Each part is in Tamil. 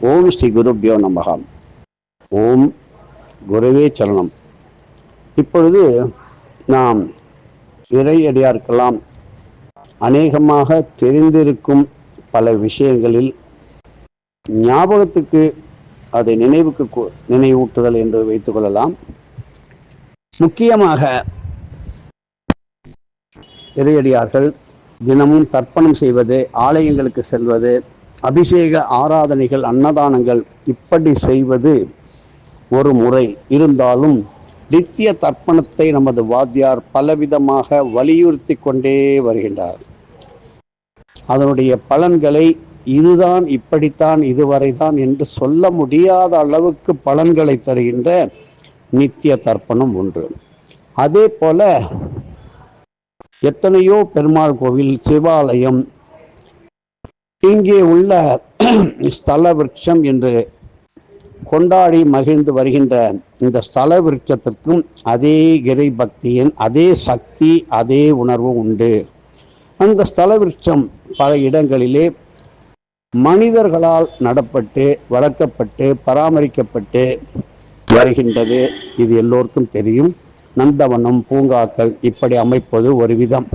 ஓம் ஸ்ரீ குருபியோ நம்பகம் ஓம் குருவே சரணம். இப்பொழுது நாம் இறையடியார்க்கெல்லாம் அநேகமாக தெரிந்திருக்கும் பல விஷயங்களில் ஞாபகத்துக்கு அதை நினைவுக்கு நினைவூட்டுதல் என்று வைத்துக்கொள்ளலாம் முக்கியமாக இறையடியார்கள் தினமும் தர்ப்பணம் செய்வது ஆலயங்களுக்கு செல்வது அபிஷேக ஆராதனைகள் அன்னதானங்கள் இப்படி செய்வது ஒரு முறை. இருந்தாலும் நித்திய தர்ப்பணத்தை நமது வாத்தியார் பலவிதமாக வலியுறுத்தி கொண்டே வருகின்றார். அதனுடைய பலன்களை இதுதான் இப்படித்தான் இதுவரைதான் என்று சொல்ல முடியாத அளவுக்கு பலன்களை தருகின்ற நித்திய தர்ப்பணம் ஒன்று. அதே போல எத்தனையோ பெருமாள் கோவில் சிவாலயம் இங்கே உள்ள ஸ்தல விருட்சம் என்று கொண்டாடி மகிழ்ந்து வருகின்ற இந்த ஸ்தல விருட்சத்திற்கும் அதே இறை பக்தியின் அதே சக்தி அதே உணர்வு உண்டு. அந்த ஸ்தல விருட்சம் பல இடங்களிலே மனிதர்களால் நடப்பட்டு வளர்க்கப்பட்டு பராமரிக்கப்பட்டு வருகின்றது. இது எல்லோருக்கும் தெரியும். நந்தவனம் பூங்காக்கள் இப்படி அமைப்பது ஒரு விதம்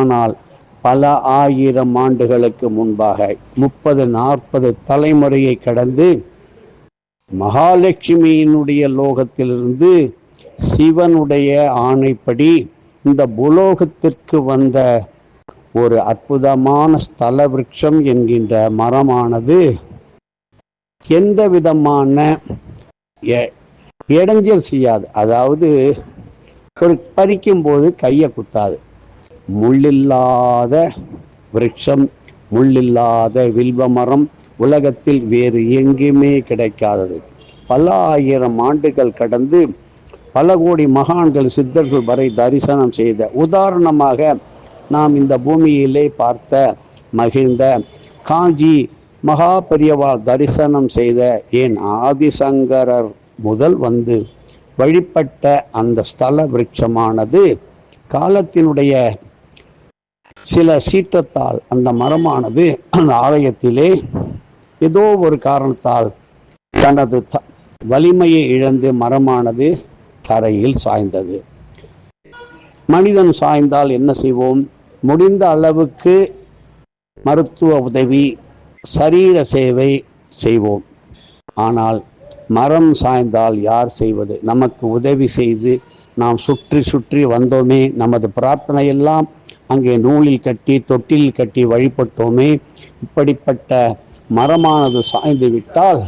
ஆனால் பல ஆயிரம் ஆண்டுகளுக்கு முன்பாக முப்பது நாற்பது தலைமுறையை கடந்து மகாலட்சுமியினுடைய லோகத்திலிருந்து சிவனுடைய ஆணைப்படி இந்த புலோகத்திற்கு வந்த ஒரு அற்புதமான ஸ்தல விருட்சம் என்கின்ற மரமானது எந்த விதமான இடைஞ்சல் செய்யாது. அதாவது ஒரு பறிக்கும் போது கையை குத்தாது. முள்ளில்லாத விரட்சம் முள்ளில்லாத வில்வ மரம் உலகத்தில் வேறு எங்குமே கிடைக்காதது. பல ஆயிரம் ஆண்டுகள் கடந்து பல கோடி மகான்கள் சித்தர்கள் வரை தரிசனம் செய்த உதாரணமாக நாம் இந்த பூமியிலே பார்த்த மகிழ்ந்த காஞ்சி மகாபெரியவா தரிசனம் செய்த ஏன் ஆதிசங்கரர் முதல் வந்து வழிபட்ட அந்த ஸ்தல விருட்சமானது காலத்தினுடைய சில சீற்றத்தால் அந்த மரமானது அந்த ஆலயத்திலே ஏதோ ஒரு காரணத்தால் தனது த- வலிமையை இழந்து மரமானது தரையில் சாய்ந்தது. மனிதன் சாய்ந்தால் என்ன செய்வோம்? முடிந்த அளவுக்கு மருத்துவ உதவி சரீர சேவை செய்வோம். ஆனால் மரம் சாய்ந்தால் யார் செய்வது? நமக்கு உதவி செய்து நாம் சுற்றி சுற்றி வந்தோமே நமது பிரார்த்தனை எல்லாம் அங்கே நூலில் கட்டி தொட்டில் கட்டி வழிபட்டோமே. இப்படிப்பட்ட மரமானது சாய்ந்து விட்டால்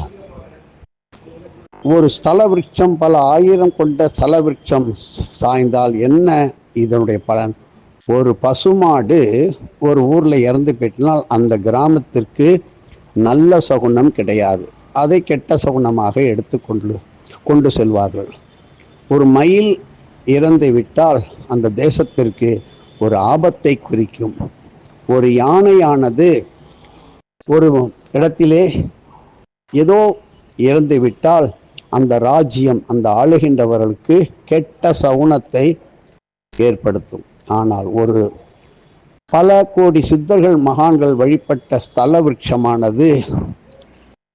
ஒரு ஸ்தல விருட்சம் பல ஆயிரம் கொண்ட ஸ்தல விருட்சம் சாய்ந்தால் என்ன இதனுடைய பலன்? ஒரு பசுமாடு ஒரு ஊரில் இறந்து போயிட்டால் அந்த கிராமத்திற்கு நல்ல சகுனம் கிடையாது. அதை கெட்ட சகுனமாக எடுத்து கொண்டு கொண்டு செல்வார்கள். ஒரு மயில் இறந்து விட்டால் அந்த தேசத்திற்கு ஒரு ஆபத்தை குறிக்கும். ஒரு யானையானது ஒரு இடத்திலே ஏதோ இறந்து விட்டால் அந்த ராஜ்யம் அந்த ஆளுகின்றவர்களுக்கு கெட்ட சவுனத்தை ஏற்படுத்தும். ஆனால் ஒரு பல கோடி சித்தர்கள் மகான்கள் வழிபட்ட ஸ்தல விருட்சமானது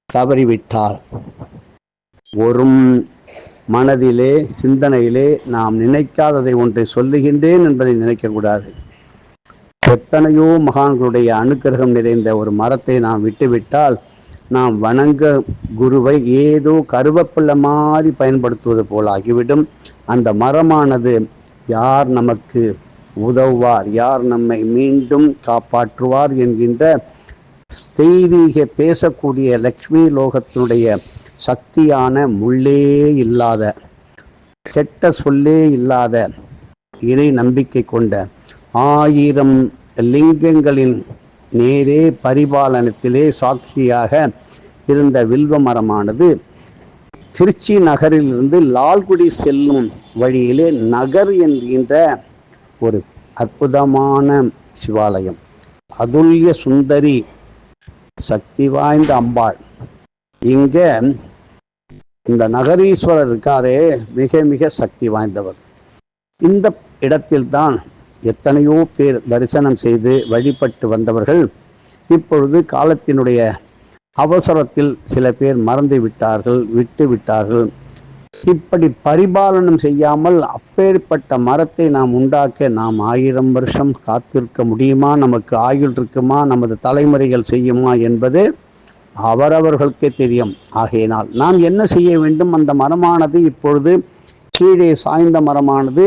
தவறிவிட்டால் ஒரு மனதிலே சிந்தனையிலே நாம் நினைக்காததை ஒன்றை சொல்லுகின்றேன் என்பதை நினைக்கக்கூடாது. எத்தனையோ மகான்களுடைய அனுக்கிரகம் நிறைந்த ஒரு மரத்தை நாம் விட்டுவிட்டால் நாம் வணங்க குருவை ஏதோ கருவேப்பிள்ளை மாதிரி பயன்படுத்துவது போல் ஆகிவிடும். அந்த மரமானது யார் நமக்கு உதவுவார்? யார் நம்மை மீண்டும் காப்பாற்றுவார் என்கின்ற தெய்வீக பேசக்கூடிய லக்ஷ்மி லோகத்தினுடைய சக்தியான முள்ளே இல்லாத கெட்ட சொல்லே இல்லாத இறை நம்பிக்கை கொண்ட ஆயிரம் லிங்கங்களின் நேரே பரிபாலனத்திலே சாட்சியாக இருந்த வில்வ மரமானது திருச்சி நகரிலிருந்து லால்குடி செல்லும் வழியிலே நகர் என்கின்ற ஒரு அற்புதமான சிவாலயம். அதுல்ய சுந்தரி சக்தி வாய்ந்த அம்பாள். இங்க இந்த நகரீஸ்வரர் இருக்காரே மிக மிக சக்தி வாய்ந்தவர். இந்த இடத்தில்தான் எத்தனையோ பேர் தரிசனம் செய்து வழிபட்டு வந்தவர்கள் இப்பொழுது காலத்தினுடைய அவசரத்தில் சில பேர் மறந்து விட்டார்கள் விட்டு விட்டார்கள். இப்படி பரிபாலனம் செய்யாமல் அப்பேற்பட்ட மரத்தை நாம் உண்டாக்க நாம் ஆயிரம் வருஷம் காத்திருக்க முடியுமா? நமக்கு ஆயுள் இருக்குமா? நமது தலைமுறைகள் செய்யுமா? என்பது அவரவர்களுக்கே தெரியும். ஆகையினால் நாம் என்ன செய்ய வேண்டும்? அந்த மரமானது இப்பொழுது கீழே சாய்ந்த மரமானது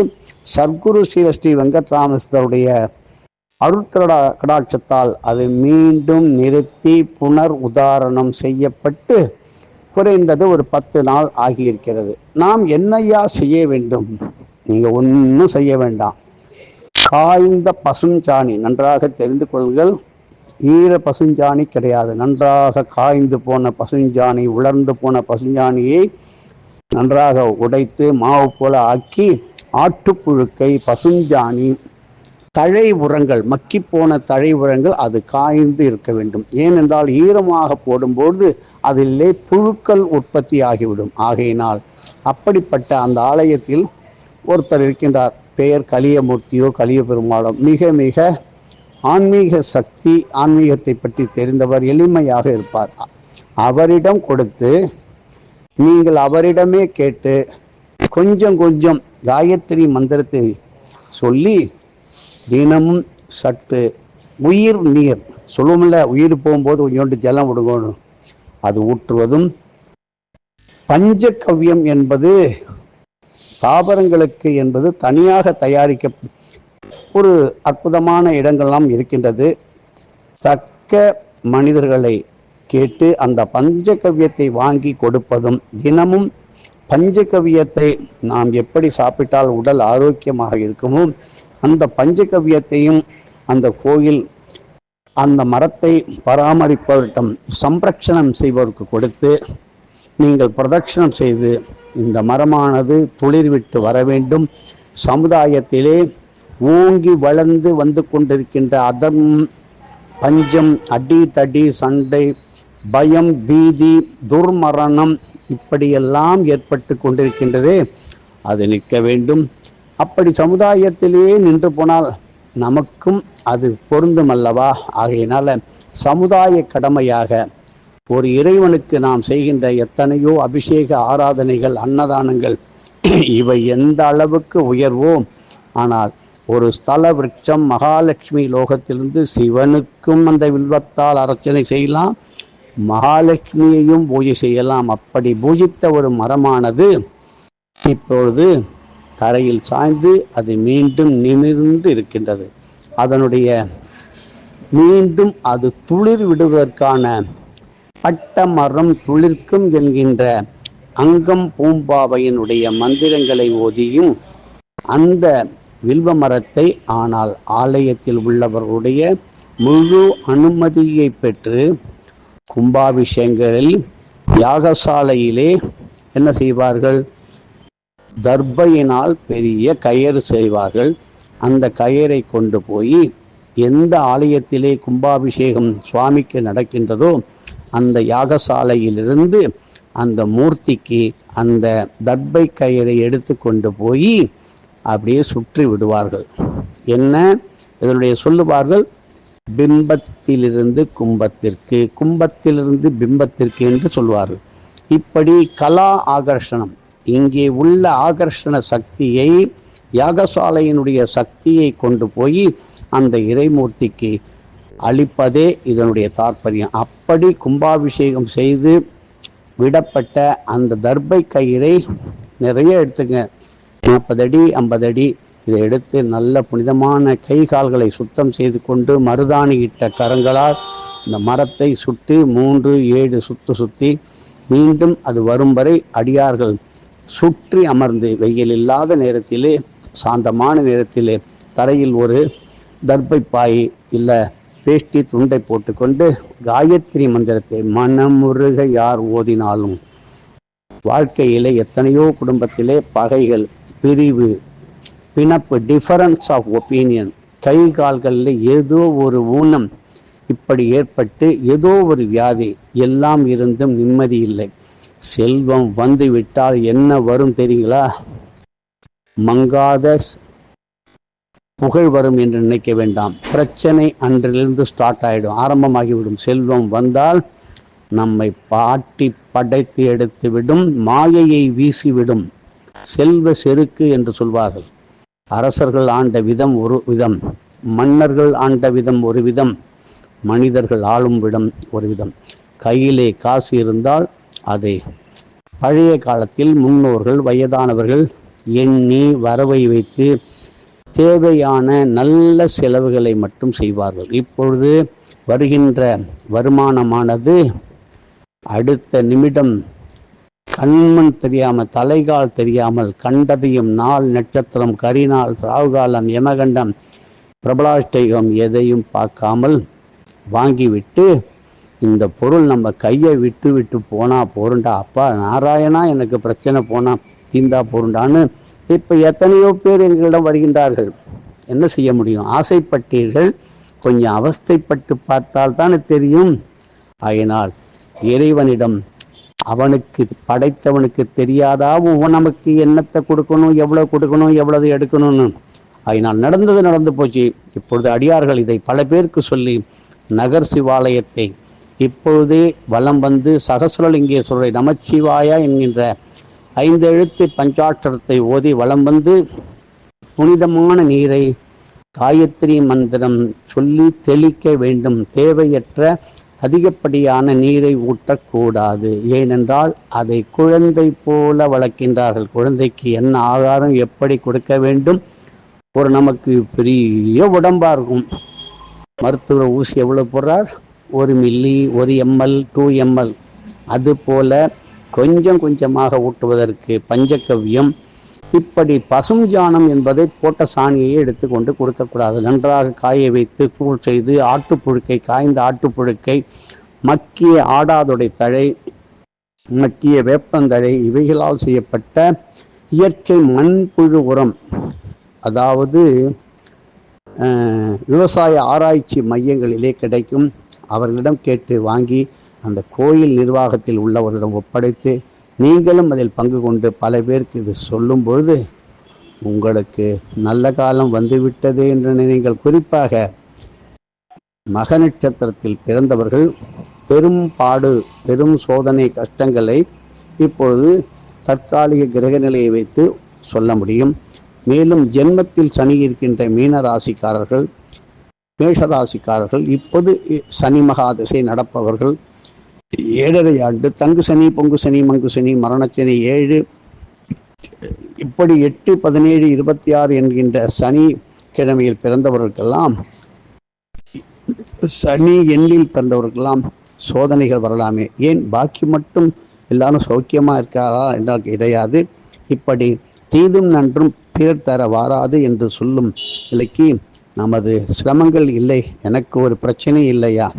சர்க்குரு ஸ்ரீ ஸ்ரீ வெங்கட்ராமஸ்தருடைய அருட்கடா கடாட்சத்தால் அது மீண்டும் நிறுத்தி புனர் உதாரணம் செய்யப்பட்டு குறைந்தது ஒரு பத்து நாள் ஆகியிருக்கிறது. நாம் என்னையா செய்ய வேண்டும்? நீங்கள் ஒன்றும் செய்ய வேண்டாம். காய்ந்த பசுஞ்சாணி நன்றாக தெரிந்து கொள்ளுங்கள். ஈர பசுஞ்சாணி கிடையாது. நன்றாக காய்ந்து போன பசுஞ்சாணி உலர்ந்து போன பசுஞ்சாணியை நன்றாக உடைத்து மாவு போல ஆக்கி ஆட்டுப்புழுக்கை பசுஞ்சாணி தழை உரங்கள் மக்கி போன தழை உரங்கள் அது காய்ந்து இருக்க வேண்டும். ஏனென்றால் ஈரமாக போடும்போது அதிலே புழுக்கள் உற்பத்தி ஆகிவிடும் ஆகையினால் அப்படிப்பட்ட அந்த ஆலயத்தில் ஒருத்தர் இருக்கின்றார். பெயர் கலியமூர்த்தியோ கலிய பெருமாளோ மிக மிக ஆன்மீக சக்தி ஆன்மீகத்தை பற்றி தெரிந்தவர் எளிமையாக இருப்பார். அவரிடம் கொடுத்து நீங்கள் அவரிடமே கேட்டு கொஞ்சம் கொஞ்சம் காயத்ரி மந்திரத்தை சொல்லி தினமும் சற்று உயிர் நீர் சொல்லுவோம்ல உயிர் போகும்போது கொஞ்சோண்டு ஜலம் விடுங்கணும் அது ஊற்றுவதும் பஞ்சகவ்யம் என்பது தாவரங்களுக்கு என்பது தனியாக தயாரிக்க ஒரு அற்புதமான இடங்கள்லாம் இருக்கின்றது. தக்க மனிதர்களை கேட்டு அந்த பஞ்சகவ்யத்தை வாங்கி கொடுப்பதும் தினமும் பஞ்சகவ்யத்தை நாம் எப்படி சாப்பிட்டால் உடல் ஆரோக்கியமாக இருக்குமோ அந்த பஞ்சகவ்யத்தையும் அந்த கோயில் அந்த மரத்தை பராமரிப்பவர்கிட்டம் சம்ரக்ஷணம் செய்வதற்கு கொடுத்து நீங்கள் பிரதட்சணம் செய்து இந்த மரமானது துளிர்விட்டு வர வேண்டும். சமுதாயத்திலே ஓங்கி வளர்ந்து வந்து கொண்டிருக்கின்ற அதர்மம் பஞ்சம் அடி தடி சண்டை பயம் பீதி துர்மரணம் இப்படியெல்லாம் ஏற்பட்டு கொண்டிருக்கின்றதே அது நிற்க வேண்டும். அப்படி சமுதாயத்திலேயே நின்று போனால் நமக்கும் அது பொருந்தும் அல்லவா? ஆகையினால சமுதாய கடமையாக ஒரு இறைவனுக்கு நாம் செய்கின்ற எத்தனையோ அபிஷேக ஆராதனைகள் அன்னதானங்கள் இவை எந்த அளவுக்கு உயர்வோ ஆனால் ஒரு ஸ்தல விரட்சம் மகாலட்சுமி லோகத்திலிருந்து சிவனுக்கும் அந்த வில்வத்தால் அர்ச்சனை செய்யலாம். மகாலட்சுமியையும் பூஜை செய்யலாம். அப்படி பூஜித்த ஒரு மரமானது இப்பொழுது தரையில் சாய்ந்து அது மீண்டும் நிமிர்ந்து இருக்கின்றது. அதனுடைய மீண்டும் அது துளிர் விடுவதற்கான பட்ட மரம் துளிர்க்கும் என்கின்ற அங்கம் பூம்பாவையினுடைய மந்திரங்களை ஓதியும் அந்த வில்வ மரத்தை ஆனால் ஆலயத்தில் உள்ளவர்களுடைய முழு அனுமதியை பெற்று கும்பாபிஷேகங்களில் யாகசாலையிலே என்ன செய்வார்கள்? தர்பையினால் பெரிய கயிறு செய்வார்கள். அந்த கயிறை கொண்டு போய் எந்த ஆலயத்திலே கும்பாபிஷேகம் சுவாமிக்கு நடக்கின்றதோ அந்த யாகசாலையிலிருந்து அந்த மூர்த்திக்கு அந்த தர்பை கயிறை எடுத்து கொண்டு போய் அப்படியே சுற்றி விடுவார்கள். என்ன? இதனுடைய சொல்லுவார்கள் பிம்பத்திலிருந்து கும்பத்திற்கு கும்பத்திலிருந்து பிம்பத்திற்கு என்று சொல்வார்கள். இப்படி கலா ஆகர்ஷணம் இங்கே உள்ள ஆகர்ஷண சக்தியை யாகசாலையினுடைய சக்தியை கொண்டு போய் அந்த இறைமூர்த்திக்கு அளிப்பதே இதனுடைய தாற்பயம். அப்படி கும்பாபிஷேகம் செய்து விடப்பட்ட அந்த தர்பை கயிறை நிறைய எடுத்துங்க. நாற்பது அடி ஐம்பது அடி இதை எடுத்து நல்ல புனிதமான கை கால்களை சுத்தம் செய்து கொண்டு மருதாணி இட்ட கரங்களால் இந்த மரத்தை சுற்றி மூன்று ஏழு சுத்து சுத்தி மீண்டும் அது வரும் வரை அடியார்கள் சுற்றி அமர்ந்து வெயில் இல்லாத நேரத்திலே சாந்தமான நேரத்திலே தரையில் ஒரு தர்பை பாய் இல்லை வேஷ்டி துண்டை போட்டுக்கொண்டு காயத்ரி மந்திரத்தை மனமுருக யார் ஓதினாலும். வாழ்க்கையிலே எத்தனையோ குடும்பத்திலே பகைகள் பிரிவு பிணப்பு டிஃபரன்ஸ் ஆஃப் ஒப்பீனியன் கை கால்களில் ஏதோ ஒரு ஊனம் இப்படி ஏற்பட்டு ஏதோ ஒரு வியாதி எல்லாம் இருந்தும் நிம்மதி இல்லை. செல்வம் வந்து விட்டால் என்ன வரும் தெரியுங்களா? மங்காத புகழ் வரும் என்று நினைக்க வேண்டாம். பிரச்சனை அன்றிலிருந்து ஸ்டார்ட் ஆகிடும் ஆரம்பமாகிவிடும். செல்வம் வந்தால் நம்மை பாட்டி படைத்து எடுத்து விடும் மாயையை வீசிவிடும். செல்வ செருக்கு என்று சொல்வார்கள். அரசர்கள் ஆண்ட விதம் ஒரு விதம் மன்னர்கள் ஆண்ட விதம் ஒரு விதம் மனிதர்கள் ஆளும் விடம் ஒரு விதம். கையிலே காசு இருந்தால் அதை. பழைய காலத்தில் முன்னோர்கள் வயதானவர்கள் எண்ணி வரவை வைத்து தேவையான நல்ல செலவுகளை மட்டும் செய்வார்கள். இப்பொழுது வருகின்ற வருமானமானது அடுத்த நிமிடம் கண்மண் தெரியாமல் தலைகால் தெரியாமல் கண்டதையும் நாள் நட்சத்திரம் கரிநாள் சாவுகாலம் யமகண்டம் பிரபலாஷ்டகம் எதையும் பார்க்காமல் வாங்கிவிட்டு இந்த பொருள் நம்ம கையை விட்டு விட்டு போனால் போருண்டா. அப்பா நாராயணா எனக்கு பிரச்சனை போனால் தீந்தா போருண்டான்னு இப்போ எத்தனையோ பேர் எங்களிடம் வருகின்றார்கள். என்ன செய்ய முடியும்? ஆசைப்பட்டீர்கள். கொஞ்சம் அவஸ்தைப்பட்டு பார்த்தால் தானே தெரியும். ஆயினால் இறைவனிடம் அவனுக்கு படைத்தவனுக்கு தெரியாதா? உன் நமக்கு என்னத்தை கொடுக்கணும்? எவ்வளவு கொடுக்கணும்? எவ்வளவு எடுக்கணும்னு. அதனால் நடந்தது நடந்து போச்சு. இப்பொழுது அடியார்கள் இதை பல பேருக்கு சொல்லி நகர் சிவாலயத்தை இப்பொழுதே வலம் வந்து சகசுரலிங்கேஸ்வரரை நமச்சிவாயா என்கின்ற ஐந்து எழுத்து பஞ்சாட்சரத்தை ஓதி வலம் வந்து புனிதமான நீரை காயத்ரி மந்திரம் சொல்லி தெளிக்க வேண்டும். தேவையற்ற அதிகப்படியான நீரை ஊட்டக்கூடாது. ஏனென்றால் அதை குழந்தை போல வளர்க்கின்றார்கள். குழந்தைக்கு என்ன ஆகாரம் எப்படி கொடுக்க வேண்டும்? ஒரு நமக்கு பெரிய உடம்பாக இருக்கும். மருத்துவர் ஊசி எவ்வளோ போடுறார்? ஒரு மில்லி ஒரு எம்எல் டூ எம்எல் அதுபோல கொஞ்சம் கொஞ்சமாக ஊட்டுவதற்கு பஞ்சகவ்யம் இப்படி பசும் ஜானம் என்பதை போட்ட சாணியை எடுத்துக்கொண்டு கொடுக்கக்கூடாது. நன்றாக காய வைத்து தூள் செய்து ஆட்டுப்புழுக்கை காய்ந்த ஆட்டுப்புழுக்கை மக்கிய ஆடாதொடை தழை மக்கிய வேப்பந்தழை இவைகளால் செய்யப்பட்ட இயற்கை மண்புழு உரம். அதாவது விவசாய ஆராய்ச்சி மையங்களிலே கிடைக்கும். அவர்களிடம் கேட்டு வாங்கி அந்த கோயில் நிர்வாகத்தில் உள்ளவர்களிடம் ஒப்படைத்து நீங்களும் அதில் பங்கு கொண்டு பல பேருக்கு இது சொல்லும் பொழுது உங்களுக்கு நல்ல காலம் வந்துவிட்டது என்று நீங்கள் குறிப்பாக மக நட்சத்திரத்தில் பிறந்தவர்கள் பெரும் பாடு பெரும் சோதனை கஷ்டங்களை இப்பொழுது தற்காலிக கிரக நிலையை வைத்து சொல்ல முடியும். மேலும் ஜென்மத்தில் சனி இருக்கின்ற மீன ராசிக்காரர்கள் மேஷராசிக்காரர்கள் இப்போது சனி மகா திசை நடப்பவர்கள் ஏழரை ஆண்டு தங்கு சனி பொங்கு சனி மங்கு சனி மரணச்சனி ஏழு இப்படி எட்டு பதினேழு இருபத்தி ஆறு என்கின்ற சனி கிழமையில் பிறந்தவர்களுக்கெல்லாம் சனி எண்ணில் பிறந்தவர்களுக்கெல்லாம் சோதனைகள் வரலாமே. ஏன்? பாக்கி மட்டும் எல்லாரும் சௌக்கியமா இருக்காரா என்றால் கிடையாது. இப்படி தீதும் நன்றும் பிறர் தர வாராது என்று சொல்லும் நிலைக்கு நமது சிரமங்கள் இல்லை. எனக்கு ஒரு பிரச்சனை இல்லையா?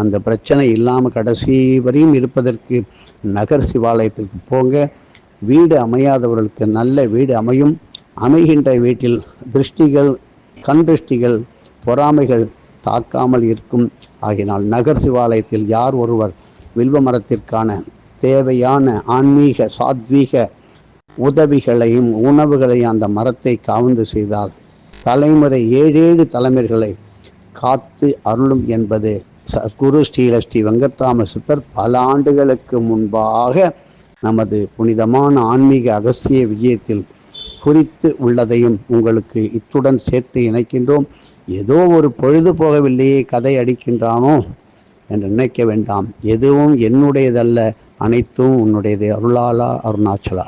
அந்த பிரச்சனை இல்லாமல் கடைசி வரையும் இருப்பதற்கு நகர் சிவாலயத்திற்கு போங்க. வீடு அமையாதவர்களுக்கு நல்ல வீடு அமையும். அமைகின்ற வீட்டில் திருஷ்டிகள் கண் திருஷ்டிகள் பொறாமைகள் தாக்காமல் இருக்கும். ஆகினால் நகர் சிவாலயத்தில் யார் ஒருவர் வில்வ மரத்திற்கான தேவையான ஆன்மீக சாத்வீக உதவிகளையும் உணவுகளையும் அந்த மரத்தை காவந்து செய்தால் தலைமுறை ஏழேழு தலைமுறைகளை காத்து அருளும் என்பது சத்குரு ஸ்ரீல ஸ்ரீ வெங்கட்ராம சித்தர் பல ஆண்டுகளுக்கு முன்பாக நமது புனிதமான ஆன்மீக அகஸ்திய விஜயத்தில் குறித்து உள்ளதையும் உங்களுக்கு இத்துடன் சேர்த்து இணைக்கின்றோம். ஏதோ ஒரு பொழுது போகவில்லையே கதை அடிக்கின்றானோ என்று நினைக்க வேண்டாம். எதுவும் என்னுடையதல்ல அனைத்தும் உன்னுடையது. அருளாலா அருணாச்சலா.